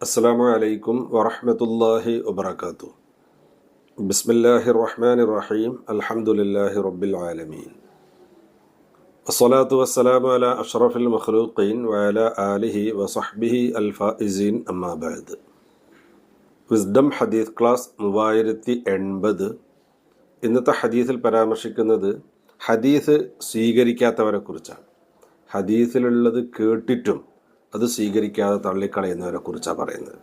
അസ്സാമു അലൈക്കും വറഹമത്തല്ലാഹി വബർക്കാത്തു ബിസ്മില്ലാഹി റഹ്മാൻ റഹീം അലഹമുല്ലാഹി റബ്ബിൽ ആലമീൻ വസ്സലാത്തു വസ്സലാമു അല അഷ്റഫുൽ മഖ്ലൂഖീൻ വഅല ആലിഹി വസഹ്ബിഹി അൽ ഫായിസീൻ അമ്മാബാദ് വിസ്ഡം ഹദീസ് ക്ലാസ് മൂവായിരത്തി എൺപത്. ഇന്നത്തെ ഹദീസിൽ പരാമർശിക്കുന്നത് ഹദീസ് സ്വീകരിക്കാത്തവരെക്കുറിച്ചാണ് ഹദീസിലുള്ളത് കേട്ടിട്ടും അത് സ്വീകരിക്കാതെ തള്ളിക്കളയുന്നവരെ കുറിച്ചാണ് പറയുന്നത്.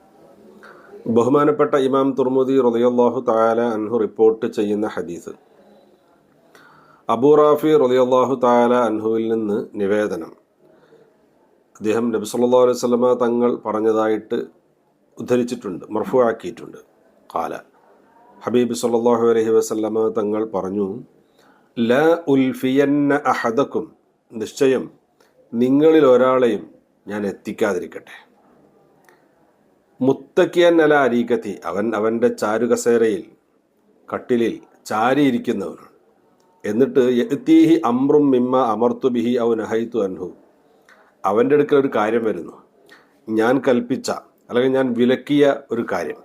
ബഹുമാനപ്പെട്ട ഇമാം തുർമുദി റളിയല്ലാഹു താല അൻഹു റിപ്പോർട്ട് ചെയ്യുന്ന ഹദീസ്. അബൂ റാഫി റളിയല്ലാഹു താല അൻഹുവിൽ നിന്ന് നിവേദനം. അദ്ദേഹം നബി സല്ലാ അലൈഹി സ്വലമ തങ്ങൾ പറഞ്ഞതായിട്ട് ഉദ്ധരിച്ചിട്ടുണ്ട് മർഫു ആക്കിയിട്ടുണ്ട് കാല ഹബീബ് സല്ലാഹു അലഹി വസ്ലമ തങ്ങൾ പറഞ്ഞു ല ഉൽഫിയന്ന അഹദക്കും. നിശ്ചയം നിങ്ങളിൽ ഒരാളെയും ഞാൻ എത്തിക്കാതിരിക്കട്ടെ. മുത്തക്കിയൻ അല അരീക്കത്തി അവൻ അവന്റെ ചാരുകസേരയിൽ കട്ടിലിൽ ചാരിയിരിക്കുന്നവനാണ് എന്നിട്ട് എത്തീഹി അമ്രും മിമ്മ അമർത്തു ബിഹി ഔ നഹൈത്തു അൻഹു. അവന്റെ അടുക്കൽ ഒരു കാര്യം വരുന്നു. ഞാൻ കൽപ്പിച്ച അല്ലെങ്കിൽ ഞാൻ വിലക്കിയ ഒരു കാര്യം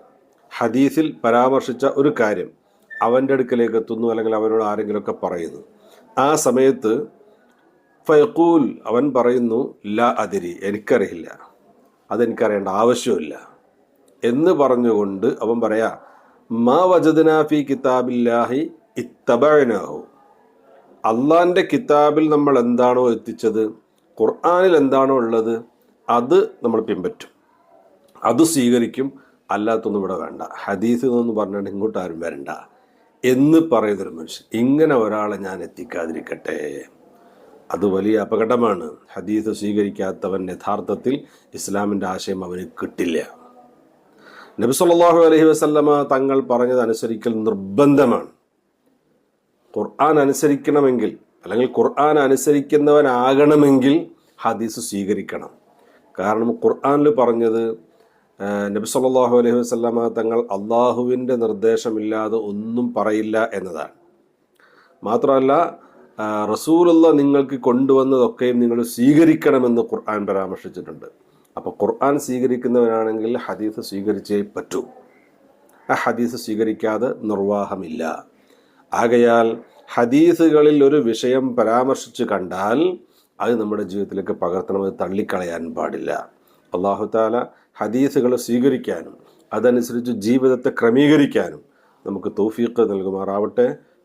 ഹദീസിൽ പരാമർശിച്ച ഒരു കാര്യം അവന്റെ അടുക്കലേക്ക് എത്തുന്നു അല്ലെങ്കിൽ അവനോട് ആരെങ്കിലുമൊക്കെ പറയുന്നു. ആ സമയത്ത് ഫയക്കൂൽ അവൻ പറയുന്നു ലാ അതിരി എനിക്കറിയില്ല. അതെനിക്കറിയേണ്ട ആവശ്യമില്ല. എന്ന് പറഞ്ഞുകൊണ്ട് അവൻ പറയാ മാ വജദനാഫി കിതാബില്ലാഹി ഇത്തബനാഹു അള്ളാന്റെ കിതാബിൽ നമ്മൾ എന്താണോ എത്തിച്ചത് ഖുർആാനിൽ എന്താണോ ഉള്ളത് അത് നമ്മൾ പിൻപറ്റും. അത് സ്വീകരിക്കും അല്ലാത്തൊന്നും ഇവിടെ വേണ്ട. ഹദീസ് എന്ന് പറഞ്ഞാൽ ഇങ്ങോട്ട് ആരും വരണ്ട. എന്ന് പറയുന്നൊരു മനുഷ്യൻ ഇങ്ങനെ ഒരാളെ ഞാൻ എത്തിക്കാതിരിക്കട്ടെ. അത് വലിയ അപകടമാണ്. ഹദീസ് സ്വീകരിക്കാത്തവൻ യഥാർത്ഥത്തിൽ ഇസ്ലാമിന്റെ ആശയം അവന് കിട്ടില്ല. നബി സല്ലല്ലാഹു അലൈഹി വസല്ലമ തങ്ങൾ പറഞ്ഞത് അനുസരിക്കൽ നിർബന്ധമാണ്. ഖുർആൻ അനുസരിക്കണമെങ്കിൽ അല്ലെങ്കിൽ ഖുർആൻ അനുസരിക്കുന്നവനാകണമെങ്കിൽ ഹദീസ് സ്വീകരിക്കണം. കാരണം ഖുർആനിൽ പറഞ്ഞത് നബി സല്ലല്ലാഹു അലൈഹി വസല്ലമ തങ്ങൾ അള്ളാഹുവിന്റെ നിർദ്ദേശമില്ലാതെ ഒന്നും പറയില്ല എന്നതാണ്. മാത്രമല്ല റസൂലുള്ള നിങ്ങൾക്ക് കൊണ്ടുവന്നതൊക്കെയും നിങ്ങൾ സ്വീകരിക്കണമെന്ന് ഖുർആൻ പരാമർശിച്ചിട്ടുണ്ട്. അപ്പോൾ ഖുർആൻ സ്വീകരിക്കുന്നവനാണെങ്കിൽ ഹദീസ് സ്വീകരിച്ചേ പറ്റൂ. ആ ഹദീസ് സ്വീകരിക്കാതെ നിർവാഹമില്ല. ആകയാൽ ഹദീസുകളിൽ ഒരു വിഷയം പരാമർശിച്ച് കണ്ടാൽ അത് നമ്മുടെ ജീവിതത്തിലേക്ക് പകർത്തണമെന്ന് തള്ളിക്കളയാൻ പാടില്ല. അള്ളാഹു താല ഹദീസുകൾ സ്വീകരിക്കാനും അതനുസരിച്ച് ജീവിതത്തെ ക്രമീകരിക്കാനും നമുക്ക് തൗഫീഖ് നൽകുമാറാവട്ടെ.